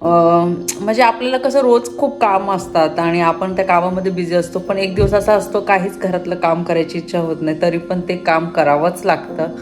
म्हणजे आपल्याला कसं रोज खूप काम असतात आणि आपण त्या कामामध्ये बिझी असतो पण एक दिवस असा असतो काहीच घरातलं काम करायची इच्छा होत नाही तरी पण ते काम करावंच लागतं.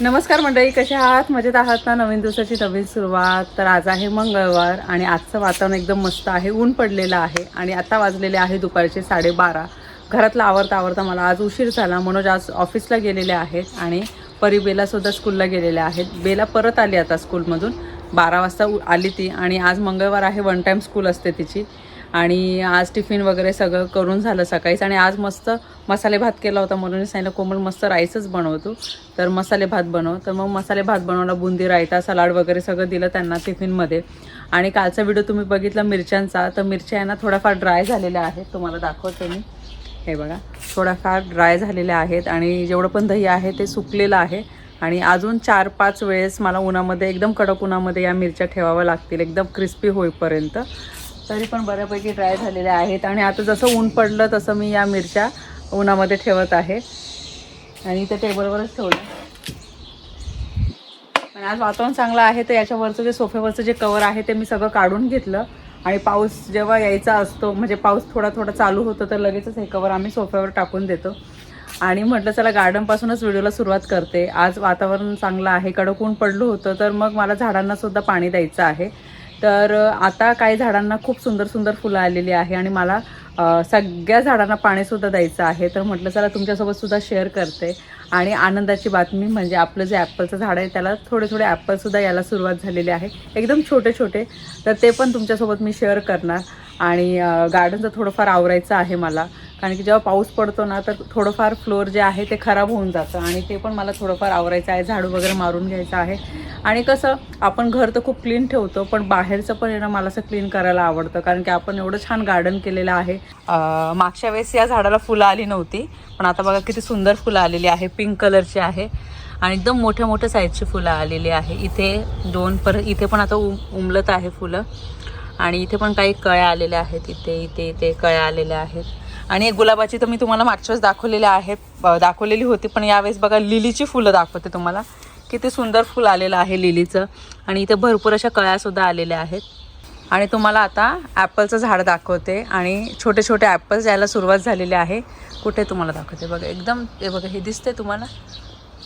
नमस्कार मंडळी कसे आहात? मजेत आहात ना? नवीन दिवसाची नवीन सुरुवात. तर आज आहे मंगळवार आणि आजचं वातावरण एकदम मस्त आहे ऊन पडलेलं आहे आणि आता वाजलेले आहे दुपारचे साडेबारा. घरातलं आवरता आवरता मला आज उशीर झाला. मनोज आज ऑफिसला गेलेले आहेत आणि परी बेलासुद्धा स्कूलला गेलेल्या आहेत. बेला परत आली आता स्कूलमधून. बारा वाजता उ- आली ती आणि आज मंगळवार आहे वन टाईम स्कूल असते तिची. आणि आज टिफिन वगैरे सगळं करून झालं सकाळीच. आणि आज मस्त मसाले भात केला होता. म्हणून सांगितलं कोमल मस्त राईसच बनवतो. तर मसाले भात बनव. तर मग मसाले भात बनवला बुंदी रायता सलाड वगैरे सगळं दिलं त्यांना टिफिनमध्ये. आणि कालचा व्हिडिओ तुम्ही बघितला मिरच्यांचा. तर मिरच्या यांना थोड्याफार ड्राय झालेल्या आहेत. तुम्हाला दाखवते मी. हे बघा थोडाफार ड्राय झालेल्या आहेत. आणि जेवढं पण दही आहे ते सुकलेलं आहे. आणि अजून चार पाच वेळेस मला उन्हामध्ये एकदम कडक उन्हामध्ये या मिरच्या ठेवाव्या लागतील. एकदम क्रिस्पी होईपर्यंत. तरी पण बऱ्यापैकी ड्राय झालेल्या आहेत. आणि आता जसं ऊन पडलं तसं मी या मिरच्या उन्हामध्ये ठेवत आहे. आणि ते टेबलवरच ठेवलं. आणि आज वातावरण चांगलं आहे तर याच्यावरचं जे सोफ्यावरचं जे कवर आहे ते मी सगळं काढून घेतलं. आणि पाऊस जेव्हा यायचा असतो म्हणजे पाऊस थोडा थोडा चालू होतो तर लगेचच हे कवर आम्ही सोफ्यावर टाकून देतो. आणि म्हटलं चला गार्डनपासूनच व्हिडिओला सुरुवात करते. आज वातावरण चांगलं आहे कडक ऊन पडलं होतं तर मग मला झाडांनासुद्धा पाणी द्यायचं आहे. तर आता काही झाडांना खूप सुंदर सुंदर फुलं आलेली आहे आणि मला सगळ्या झाडांना पाणीसुद्धा द्यायचं आहे. तर म्हटलं चला तुमच्यासोबतसुद्धा शेअर करते. आणि आनंदाची बातमी म्हणजे आपलं जे ॲपलचं झाड आहे त्याला थोडे थोडे ॲपलसुद्धा यायला सुरुवात झालेली आहे. एकदम छोटे छोटे. तर ते पण तुमच्यासोबत मी शेअर करणार. आणि गार्डनचं थोडंफार आवरायचं आहे मला. कारण की जेव्हा पाऊस पडतो ना तर थोडंफार फ्लोअर जे आहे ते खराब होऊन जातं. आणि ते पण मला थोडंफार आवरायचं आहे झाडू वगैरे मारून घ्यायचं आहे. आणि कसं आपण घर तर खूप क्लीन ठेवतो पण बाहेरचं पण येणं ना मला असं क्लीन करायला आवडतं. कारण की आपण एवढं छान गार्डन केलेलं आहे. मागच्या वेळेस या झाडाला फुलं आली नव्हती पण आता बघा किती सुंदर फुलं आलेली आहे पिंक कलरची आहे. आणि एकदम मोठ्या मोठ्या साईजची फुलं आलेली आहे. इथे दोन पर इथे पण आता उम उमलत आहे फुलं. आणि इथे पण काही कळ्या आलेल्या आहेत इथे इथे इथे कळ्या आलेल्या आहेत. आणि गुलाबाची तर मी तुम्हाला मागच्या वेळेस दाखवलेल्या आहेत दाखवलेली होती पण यावेळेस बघा लिलीची फुलं दाखवते तुम्हाला. किती सुंदर फुल आलेलं आहे लिलीचं. आणि इथे भरपूर अशा कळ्यासुद्धा आलेल्या आहेत. आणि तुम्हाला आता ॲपलचं झाड दाखवते आणि छोटे छोटे ॲपल्स यायला सुरुवात झालेली आहे. कुठे तुम्हाला दाखवते बघा. एकदम हे बघा हे दिसते तुम्हाला?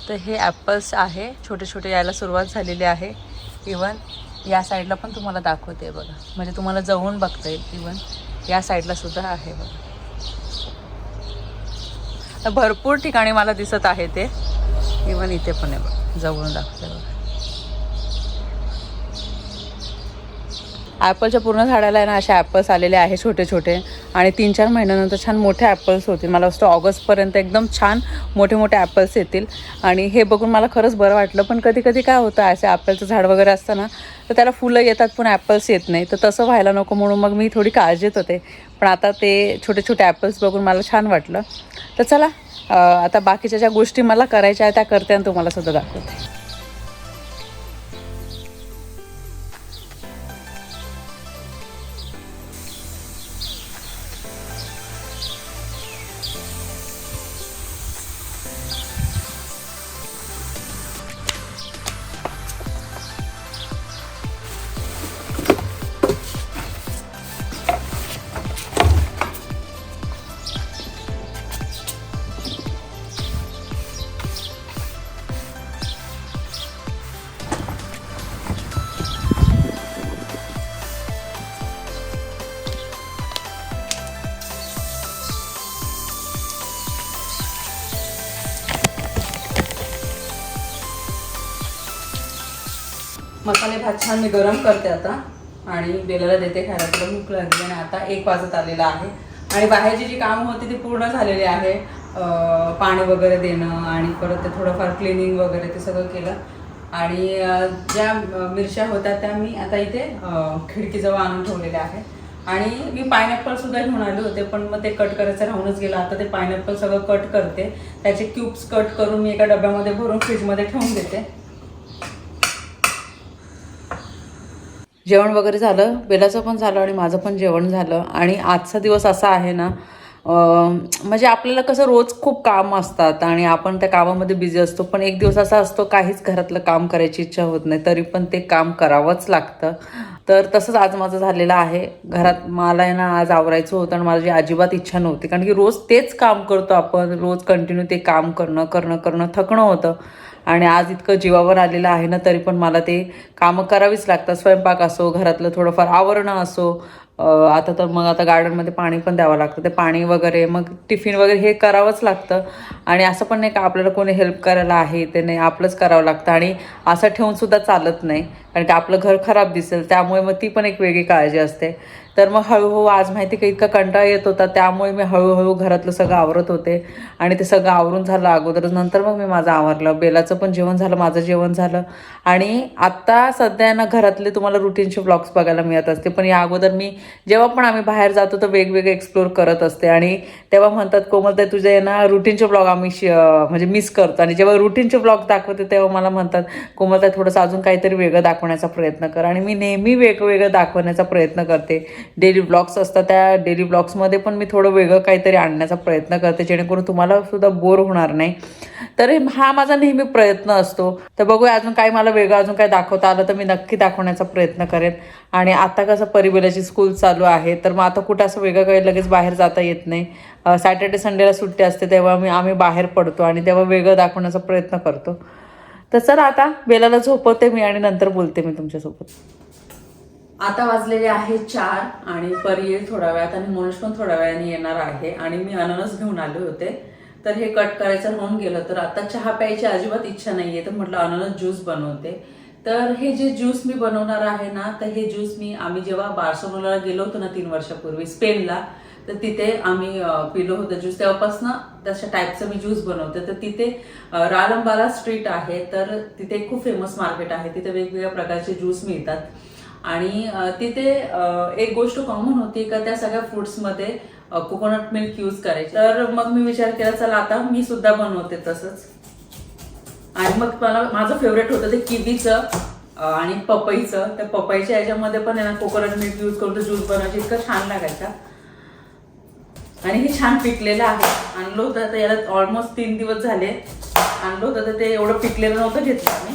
तर हे ॲपल्स आहे. छोटे छोटे यायला सुरुवात झालेली आहे. इवन या साईडला पण तुम्हाला दाखवते बघा. म्हणजे तुम्हाला जवळून बघता येईल. इवन या साईडला सुद्धा आहे बघा. तर भरपूर ठिकाणी मला दिसत आहे ते. इवन इथे पण आहे बघ जवळून दाखवते ॲपलच्या पूर्ण झाडाला आहे ना असे ॲपल्स आलेले आहे छोटे छोटे आणि तीन चार महिन्यानंतर छान मोठे ॲपल्स होतील. मला वाटतं ऑगस्टपर्यंत एकदम छान मोठे मोठे ॲपल्स येतील. आणि हे बघून मला खरंच बरं वाटलं. पण कधी कधी काय होतं असे ॲपलचं झाड वगैरे असतं ना तर त्याला फुलं येतात पण ॲपल्स येत नाही. तर तसं व्हायला नको म्हणून मग मी थोडी काळजीत होते. पण आता ते छोटे छोटे ॲपल्स बघून मला छान वाटलं. तर चला आता बाकीच्या ज्या गोष्टी मला करायच्या आहेत त्या करते आणि तुम्हाला सुद्धा दाखवते. मसाले भात छान मी गरम करते आता. आणि बेलाला देते खायला. तुला भूक लागली आणि आता एक वाजत आलेला आहे. आणि बाहेरची जी कामं होती ती पूर्ण झालेली आहे. पाणी वगैरे देणं आणि परत ते थोडंफार क्लिनिंग वगैरे ते सगळं केलं. आणि ज्या मिरच्या होत्या त्या मी आता इथे खिडकीजवळ आणून ठेवलेल्या आहेत. आणि मी पायनॅपलसुद्धा घेऊन आले होते पण मग ते कट करायचं राहूनच गेलं. आता ते पायनॅपल सगळं कट करते. त्याचे क्यूब्स कट करून मी एका डब्यामध्ये भरून फ्रीजमध्ये ठेवून देते. जेवण वगैरे झालं बेलाचं पण झालं आणि माझं पण जेवण झालं. आणि आजचा दिवस असा आहे ना म्हणजे आपल्याला कसं रोज खूप काम असतात आणि आपण त्या कामामध्ये बिझी असतो पण एक दिवस असा असतो काहीच घरातलं काम करायची इच्छा होत नाही तरी पण ते काम करावंच लागतं. तर तसंच आज माझं झालेलं आहे. घरात मला आहे ना आज आवरायचं होतं आणि माझी अजिबात इच्छा नव्हती. कारण की रोज तेच काम करतो आपण रोज कंटिन्यू ते काम करणं करणं करणं थकणं होतं. आणि आज इतकं जीवावर आलेलं आहे ना तरी पण मला ते कामं करावीच लागतात. स्वयंपाक असो घरातलं थोडंफार आवरणं असो आता तर मग आता गार्डनमध्ये पाणी पण द्यावं लागतं. ते पाणी वगैरे मग टिफिन वगैरे हे करावंच लागतं. आणि असं पण नाही का आपल्याला कोणी हेल्प करायला आहे ते नाही आपलंच करावं लागतं. आणि असं ठेवूनसुद्धा चालत नाही. कारण की आपलं घर खराब दिसेल त्यामुळे मग ती पण एक वेगळी काळजी असते. तर मग हळूहळू आज माहिती का इतका कंटाळा येत होता त्यामुळे मी हळूहळू घरातलं सगळं आवरत होते. आणि ते सगळं आवरून झालं अगोदरच. नंतर मग मी माझं आवरलं. बेलाचं पण जेवण झालं माझं जेवण झालं. आणि आत्ता सध्या ना घरातले तुम्हाला रुटीनचे ब्लॉग्स बघायला मिळत असते. पण या अगोदर मी जेव्हा पण आम्ही बाहेर जातो तर वेगवेगळे एक्सप्लोर करत असते. आणि तेव्हा म्हणतात कोमल ते तुझे ना रुटीनचे ब्लॉग आम्ही म्हणजे मिस करतो. आणि जेव्हा रुटीनचे ब्लॉग दाखवते तेव्हा मला म्हणतात कोमल थोडंसं अजून काहीतरी वेगळं दाखवण्याचा प्रयत्न कर. आणि मी नेहमी वेगवेगळं दाखवण्याचा प्रयत्न करते. डेली ब्लॉग्स असतात त्या डेली ब्लॉग्समध्ये पण मी थोडं वेगळं काहीतरी आणण्याचा प्रयत्न करते जेणेकरून तुम्हाला सुद्धा बोर होणार नाही. तर हा माझा नेहमी प्रयत्न असतो. तर बघूया अजून काय मला वेगळं अजून काय दाखवता आलं तर मी नक्की दाखवण्याचा प्रयत्न करेन. आणि आता कसं परिबेलाची स्कूल चालू आहे तर मग आता कुठं असं वेगळं काही लगेच बाहेर जाता येत नाही. सॅटर्डे संडेला सुट्टी असते तेव्हा मी आम्ही बाहेर पडतो आणि तेव्हा वेगळं दाखवण्याचा प्रयत्न करतो. तर चला आता बेलाला झोपवते मी आणि नंतर बोलते मी तुमच्यासोबत. आता वाजलेले आहे चार आणि परी येईल थोड्या वेळात आणि मनोज पण थोड्या वेळाने येणार आहे आणि मी अननस घेऊन आले होते. तर हे कट करायचं होऊन गेलं. तर आता चहा प्यायची अजिबात इच्छा नाही आहे तर म्हटलं अननस ज्यूस बनवते. तर हे जे ज्यूस मी बनवणार आहे ना तर हे ज्यूस मी आम्ही जेव्हा बार्सोलोनाला गेलो होतो ना तीन वर्षापूर्वी स्पेनला तर तिथे आम्ही पिलो होतं ज्यूस. तेव्हापासून तशा टाईपचं मी ज्यूस बनवते. तर तिथे रालंबाला स्ट्रीट आहे. तर तिथे खूप फेमस मार्केट आहे. तिथे वेगवेगळ्या प्रकारचे ज्यूस मिळतात. आणि तिथे एक गोष्ट कॉमन होती का त्या सगळ्या फ्रुट्समध्ये कोकोनट मिल्क यूज करायची. तर मग मी विचार केला चला आता मी सुद्धा बनवते तसंच. आणि मग मला माझं फेवरेट होतं ते किवीचं आणि पपईचं. त्या पपईच्या याच्यामध्ये पण आहे ना कोकोनट मिल्क यूज करून ज्यूस बनवायचे. इतकं छान लागायचा. आणि हे छान पिकलेलं आहे. आणलं होतं तर याला ऑलमोस्ट तीन दिवस झाले. आणलं होतं तर ते एवढं पिकलेलं नव्हतं घेतलं आम्ही.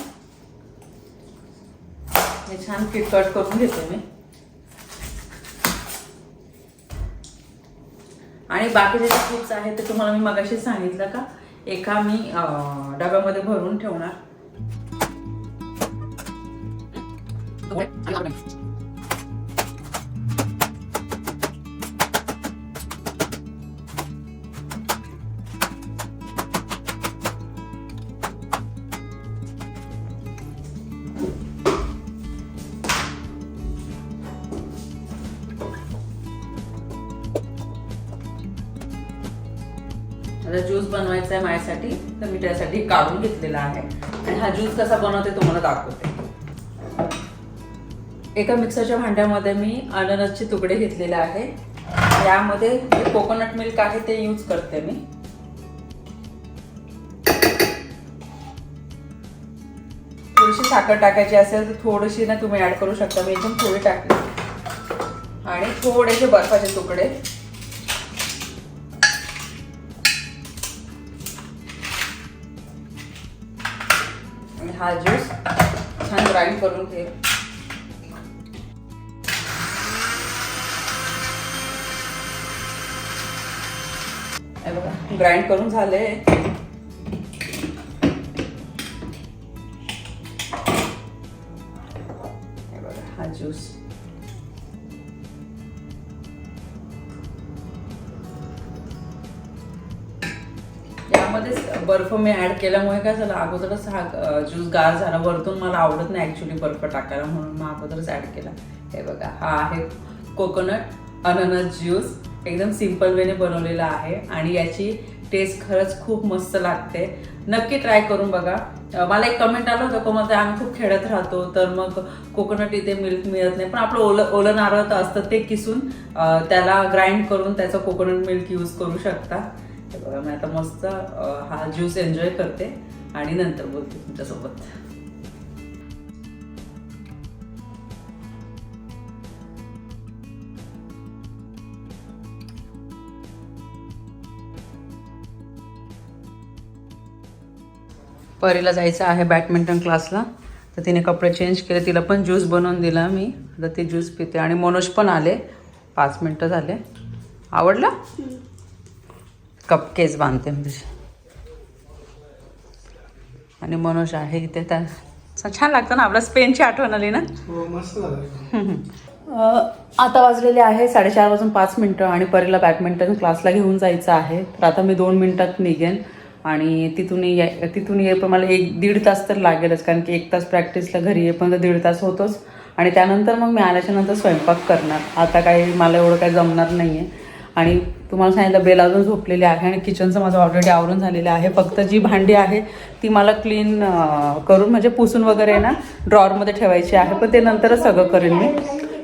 हे छान किट कट करून घेते मी. आणि बाकीचे जे फ्रुट्स आहेत ते तुम्हाला मी मगाशी सांगितलं का? एका मी डब्यामध्ये भरून ठेवणार. आता ज्यूस बनवायचा आहे माझ्यासाठी तर मी त्यासाठी काढून घेतलेला आहे. आणि हा ज्यूस कसा बनवते तुम्हाला दाखवते. एका मिक्सरच्या भांड्यामध्ये मी अननसचे तुकडे घेतलेले आहे. यामध्ये जे कोकोनट मिल्क आहे ते यूज करते मी. थोडीशी साखर टाकायची असेल तर थोडीशी ना तुम्ही ऍड करू शकता. मी एकदम थोडी टाकली. आणि थोडेसे बर्फाचे तुकडे. हा ज्यूस छान ग्राइंड करून घे बघा ग्राइंड करून झाले यामध्येच बर्फ मी ऍड केल्यामुळे काय झालं अगोदरच हा ज्यूस गार झाला. वरतून मला आवडत नाही ऍक्च्युली बर्फ टाकायला म्हणून मग अगोदरच ऍड केला. हे बघा हा आहे कोकोनट अननस ज्यूस एकदम सिंपल वेने बनवलेला आहे आणि याची टेस्ट खरंच खूप मस्त लागते. नक्की ट्राय करून बघा. मला एक कमेंट आलं होतं मग आम्ही खूप खेळत राहतो तर मग कोकोनट इथे मिल्क मिळत नाही. पण आपलं ओलं ओलं नारळ तर असतं ते किसून त्याला ग्राइंड करून त्याचं कोकोनट मिल्क यूज करू शकता. बघा मी आता मस्त हा ज्यूस एन्जॉय करते आणि नंतर बोलते तुमच्यासोबत. परीला जायचं आहे बॅडमिंटन क्लासला तर तिने कपडे चेंज केले तिला पण ज्यूस बनवून दिला मी. तर ती ज्यूस पिते. आणि मनोज पण आले. पाच मिनटं झाले. आवडलं? कप केस बांधते आणि मनोज आहे इथे त्या स- छान लागतं ना आपला स्पेनची आठवण आली ना? हो आता वाजलेले आहे साडेचार वाजून पाच मिनटं आणि परीला बॅडमिंटन क्लासला घेऊन जायचं आहे. तर आता मी दोन मिनटात निघेन आणि तिथून ये तिथून ये पण मला एक दीड तास तर लागेलच कारण की एक तास प्रॅक्टिसला घरी येईपर्यंत दीड तास होतोच. आणि त्यानंतर मग मी आल्याच्यानंतर स्वयंपाक करणार. आता काही मला एवढं काही जमणार नाही आहे आणि तुम्हाला सांगितलं बेल अजून झोपलेली आहे आणि किचनचं माझं ऑलरेडी आवरून झालेलं आहे. फक्त जी भांडी आहे ती मला क्लीन करून म्हणजे पुसून वगैरे ना ड्रॉवरमध्ये ठेवायची आहे. पण ते नंतरच सगळं करेन मी.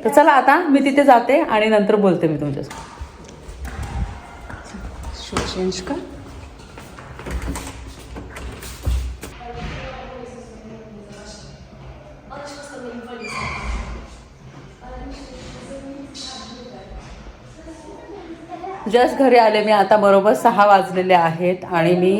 तर चला आता मी तिथे जाते आणि नंतर बोलते मी तुमच्यासोबत. चेंज कर जस्ट घरी आले मी आता बरोबर सहा वाजलेले आहेत आणि मी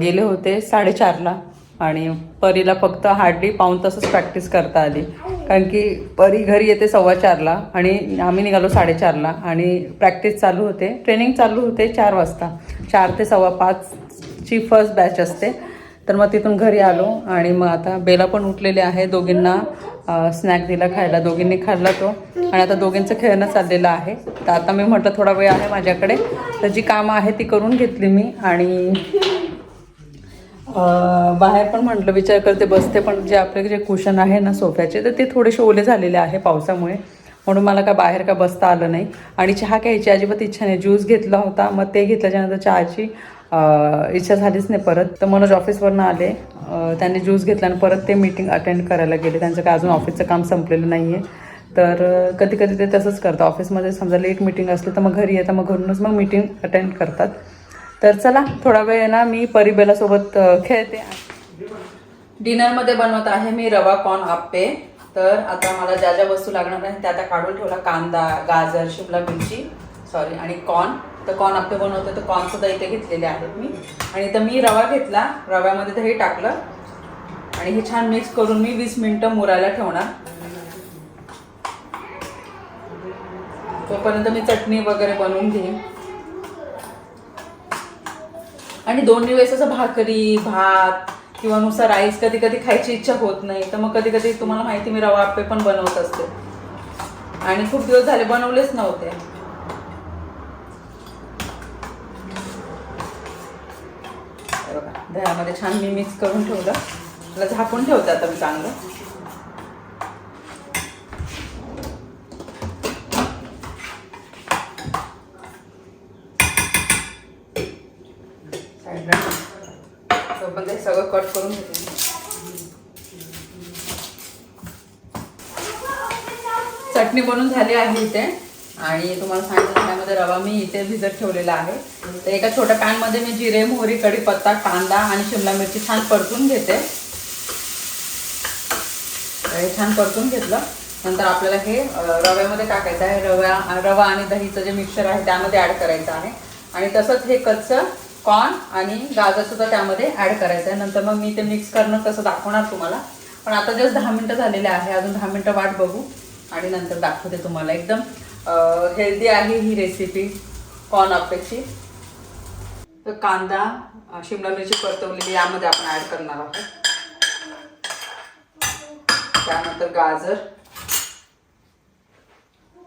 गेले होते साडेचारला आणि परीला फक्त हार्डली पाऊन तासच प्रॅक्टिस करता आली. कारण की परी घरी येते सव्वा चारला आणि आम्ही निघालो साडेचारला आणि प्रॅक्टिस चालू होते. ट्रेनिंग चालू होते चार वाजता. चार ते सव्वा पाचची फर्स्ट बॅच असते. तर मग तिथून घरी आलो आणि मग आता बेला पण उठलेले आहे. दोघींना स्नॅक दिला खायला. दोघींनी खाल्ला तो. आणि आता दोघींचं खेळणं चाललेलं आहे. तर आता मी म्हटलं थोडा वेळ आहे माझ्याकडे. तर जी कामं आहे ती करून घेतली मी. आणि बाहेर पण म्हटलं विचार करते बसते. पण जे आपले जे कुशन आहे ना सोफ्याचे तर ते थोडेसे ओले झालेले आहे पावसामुळे. म्हणून मला काय बाहेर का बसता आलं नाही. आणि चहा घ्यायची अजिबात इच्छा नाही. ज्यूस घेतला होता. मग ते घेतल्याच्यानंतर चहाची इच्छा झालीच नाही परत. तर मनोज ऑफिसवरनं आले. त्यांनी ज्यूस घेतला आणि परत ते मीटिंग अटेंड करायला गेले. त्यांचं काय अजून ऑफिसचं काम संपलेलं नाही आहे तर कधी कधी ते तसंच करतं ऑफिसमध्ये समजा लेट मीटिंग असलं तर मग घरी येतं मग घरूनच मग मीटिंग अटेंड करतात. तर चला थोडा वेळ ना मी परिबेलासोबत खेळते. डिनरमध्ये बनवत आहे मी रवा कॉर्न आप्पे तर आता मला ज्या ज्या वस्तू लागणार आहेत त्या आता काढून ठेवला. कांदा गाजर शिमला मिरची सॉरी आणि कॉर्न तर कॉर्न आप्पे बनवते तर कॉर्न सुद्धा इथे घेतलेले आहेत मी. आणि इथं मी रवा घेतला. रव्यामध्ये तर हे टाकलं. आणि हे छान मिक्स करून मी वीस मिनटं मुरायला ठेवणार. तोपर्यंत मी चटणी वगैरे बनवून घेईन. आणि दोन दिवस असं भाकरी भात किंवा नुसतं राईस कधी कधी खायची इच्छा होत नाही. तर मग कधी कधी तुम्हाला माहिती मी रवा आप्पे पण बनवत असते. आणि खूप दिवस झाले बनवलेच नव्हते. दह्यामध्ये छान मी मिक्स करून ठेवलं. त्याला झाकून ठेवते आता मी चांगलं. साईडला. पण ते सगळं कट करून घेते चटणी बनून झाली आहे इथे. आणि तुम्हाला सांगितलं त्यामध्ये रवा मी इथे भिजत ठेवलेला आहे. तर एका छोट्या पॅनमध्ये मी जिरे मोहरी कढीपत्ता कांदा आणि शिमला मिरची छान परतून घेते. हे छान परतून घेतलं. नंतर आपल्याला हे रव्यामध्ये टाकायचं आहे. रव्या रवा आणि दहीचं जे मिक्सर आहे त्यामध्ये ॲड करायचं आहे. आणि तसंच हे कच्चं कॉर्न आणि गाजरसुद्धा त्यामध्ये ॲड करायचं आहे. नंतर मग मी ते मिक्स करणं कसं दाखवणार तुम्हाला. पण आता जस्ट दहा मिनटं झालेले आहे. अजून दहा मिनटं वाट बघू. आणि नंतर दाखवते तुम्हाला एकदम. हेल्दी आहे ही रेसिपी कॉर्न अपेक्षी तर कांदा शिमला मिरची परतवलेली यामध्ये आपण ॲड करणार आहोत. त्यानंतर गाजर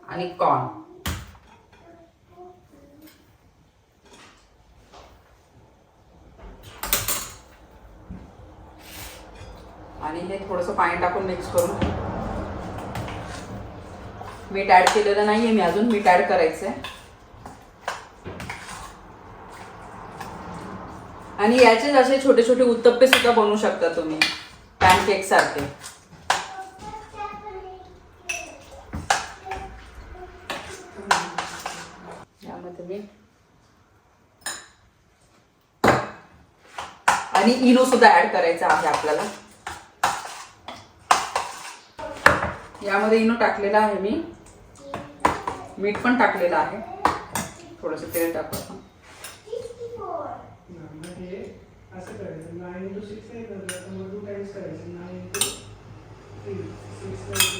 आणि कॉर्न आणि हे थोडंसं पाणी टाकून मिक्स करून मीठ ऍड केलेलं नाहीये मी अजून मीठ ऍड करायचंय. आणि याचे असे छोटे छोटे उत्तप्पे सुद्धा बनवू शकता तुम्ही पॅनकेक सारखे. यामध्ये आणि इनो सुद्धा ऍड करायचा आहे आपल्याला. यामध्ये इनो टाकलेला आहे मी. मीठ पण टाकलेलं आहे. थोडंसं तेल टाकू आपण. करायचं.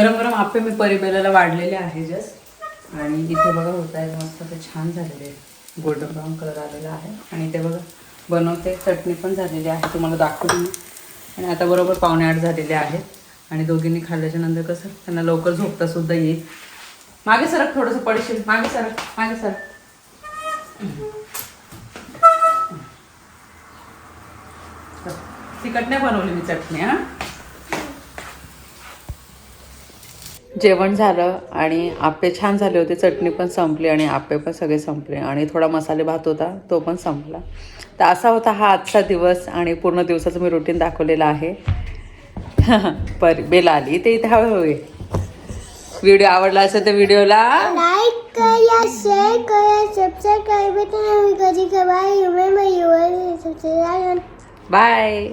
गरम गरम आप्पे मी परिबेलाला वाढलेले आहे जस्ट आणि इथे बघा होत आहे मस्त ते छान झालेले आहे गोल्डन ब्राऊन कलर आलेला आहे. आणि ते बघा बनवते चटणी पण झालेली आहे. तुम्हाला दाखवून मी. आणि आता बरोबर पावणे आठ झालेले आहेत. आणि दोघींनी खाल्ल्याच्या नंतर कसं त्यांना लवकर झोपता सुद्धा येईल. मागे सरक थोडंसं पडशील. मागे सरक मागे सरक. तिखट नाही बनवली मी चटणी हा? जेवण झालं आणि आप्पे छान झाले होते. चटणी पण संपली आणि आप्पे पण सगळे संपले. आणि थोडा मसाले भात होता तो पण संपला. तर असा होता हा आजचा दिवस आणि पूर्ण दिवसाचं मी रुटीन दाखवलेलं आहे. पर बेल आली. ते इथे हवे हवे व्हिडिओ आवडला असेल तर व्हिडिओला लाईक करा शेअर करा सबस्क्राईब करा. मी कधी करा रिमेंबर युअर सबस्क्राईब बाय